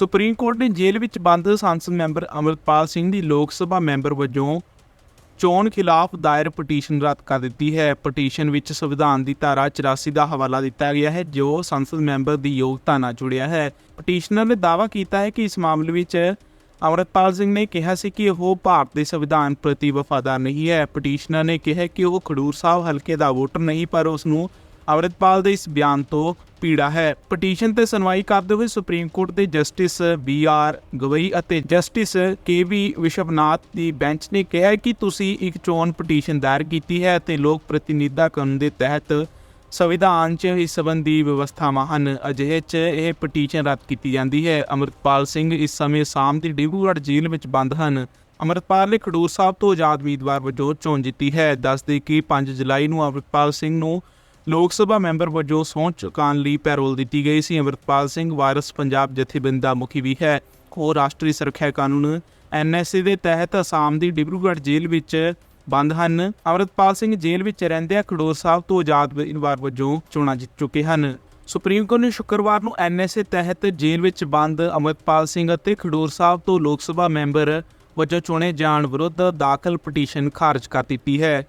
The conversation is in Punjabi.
ਸੁਪਰੀਮ ਕੋਰਟ ਨੇ ਜੇਲ੍ਹ ਵਿੱਚ ਬੰਦ ਸੰਸਦ ਮੈਂਬਰ ਅਮਰਪਾਲ ਸਿੰਘ ਦੀ ਲੋਕ ਸਭਾ ਮੈਂਬਰ ਵਜੋਂ ਚੋਣ ਖਿਲਾਫ ਦਾਇਰ ਪਟੀਸ਼ਨ ਰੱਦ ਕਰ ਦਿੱਤੀ ਹੈ। ਪਟੀਸ਼ਨ ਵਿੱਚ ਸੰਵਿਧਾਨ ਦੀ ਧਾਰਾ 84 ਦਾ ਹਵਾਲਾ ਦਿੱਤਾ ਗਿਆ ਹੈ, ਜੋ ਸੰਸਦ ਮੈਂਬਰ ਦੀ ਯੋਗਤਾ ਨਾਲ ਜੁੜਿਆ ਹੈ। ਪਟੀਸ਼ਨਰ ਨੇ ਦਾਅਵਾ ਕੀਤਾ ਹੈ ਕਿ ਇਸ ਮਾਮਲੇ ਵਿੱਚ ਅਮਰਪਾਲ ਸਿੰਘ ਨੇ ਕਿਹਾ ਸੀ ਕਿ ਉਹ ਭਾਰਤ ਦੇ ਸੰਵਿਧਾਨ ਪ੍ਰਤੀ ਵਫਾਦਾਰ ਨਹੀਂ ਹੈ। ਪਟੀਸ਼ਨਰ ਨੇ ਕਿਹਾ ਕਿ ਉਹ ਖਡੂਰ ਸਾਹਿਬ ਹਲਕੇ ਦਾ ਵੋਟਰ ਨਹੀਂ, ਪਰ ਉਸ ਨੂੰ ਅਮਰਿਤਪਾਲ ਦੇ ਇਸ ਬਿਆਨ ਤੋਂ ਪੀੜਾ ਹੈ। ਪਟੀਸ਼ਨ ਤੇ ਸੁਣਵਾਈ ਕਰਦੇ ਹੋਏ ਸੁਪਰੀਮ ਕੋਰਟ ਦੇ ਜਸਟਿਸ ਬੀ ਆਰ ਗਵਈ ਅਤੇ ਜਸਟਿਸ ਕੇ ਵੀ ਵਿਸ਼ਵਨਾਥ ਦੀ ਬੈਂਚ ਨੇ ਕਿਹਾ ਕਿ ਤੁਸੀਂ ਇੱਕ ਚੋਣ ਪਟੀਸ਼ਨ ਦਾਇਰ ਕੀਤੀ ਹੈ ਤੇ ਲੋਕ ਪ੍ਰਤੀਨਿਧਤਾ ਕਾਨੂੰਨ ਦੇ ਤਹਿਤ ਸੰਵਿਧਾਨ 'ਚ ਇਸ ਸੰਬੰਧੀ ਵਿਵਸਥਾਵਾਂ ਹਨ। ਅਜਿਹੇ 'ਚ ਇਹ ਪਟੀਸ਼ਨ ਰੱਦ ਕੀਤੀ ਜਾਂਦੀ ਹੈ। ਅਮਰਪਾਲ ਸਿੰਘ ਇਸ ਸਮੇਂ ਸਾਮ ਦੀ ਡਿਬੂਗੜ੍ਹ ਜੇਲ੍ਹ ਵਿੱਚ ਬੰਦ ਹਨ। ਅਮਰਪਾਲ ਨੇ ਖਡੂਰ ਸਾਹਿਬ ਤੋਂ ਆਜ਼ਾਦ ਉਮੀਦਵਾਰ ਵਜੋਂ ਚੋਣ ਜਿੱਤੀ ਹੈ। ਦੱਸਦੇ ਕਿ 5 ਜੁਲਾਈ ਨੂੰ ਅਮਰਪਾਲ ਸਿੰਘ ਨੂੰ ਲੋਕ ਸਭਾ ਮੈਂਬਰ ਵਜੋਂ ਸਹੁੰ ਚੁਕਾਉਣ ਲਈ ਪੈਰੋਲ ਦਿੱਤੀ ਗਈ ਸੀ। ਅਮਰਪਾਲ ਸਿੰਘ ਵਾਇਰਸ ਪੰਜਾਬ ਜਥੇਬੰਦੀ ਦਾ ਮੁਖੀ ਵੀ ਹੈ। ਉਹ ਰਾਸ਼ਟਰੀ ਸੁਰੱਖਿਆ ਕਾਨੂੰਨ ਐਨਐਸਏ ਦੇ ਤਹਿਤ ਅਸਾਮ ਦੀ ਡਿਬਰੂਗੜ੍ਹ ਜੇਲ੍ਹ ਵਿੱਚ ਬੰਦ ਹਨ। ਅਮਰਪਾਲ ਸਿੰਘ ਜੇਲ੍ਹ ਵਿੱਚ ਰਹਿੰਦਿਆਂ ਖਡੂਰ ਸਾਹਿਬ ਤੋਂ ਆਜ਼ਾਦ ਉਮੀਦਵਾਰ ਵਜੋਂ ਚੋਣਾਂ ਜਿੱਤ ਚੁੱਕੇ ਹਨ। ਸੁਪਰੀਮ ਕੋਰਟ ਨੇ ਸ਼ੁੱਕਰਵਾਰ ਨੂੰ ਐਨਐਸਏ ਤਹਿਤ ਜੇਲ੍ਹ ਵਿੱਚ ਬੰਦ ਅਮਰਪਾਲ ਸਿੰਘ ਅਤੇ ਖਡੂਰ ਸਾਹਿਬ ਤੋਂ ਲੋਕ ਸਭਾ ਮੈਂਬਰ ਵਜੋਂ ਚੁਣੇ ਜਾਣ ਵਿਰੁੱਧ ਦਾਖਲ ਪਟੀਸ਼ਨ ਖਾਰਜ ਕਰ ਦਿੱਤੀ ਹੈ।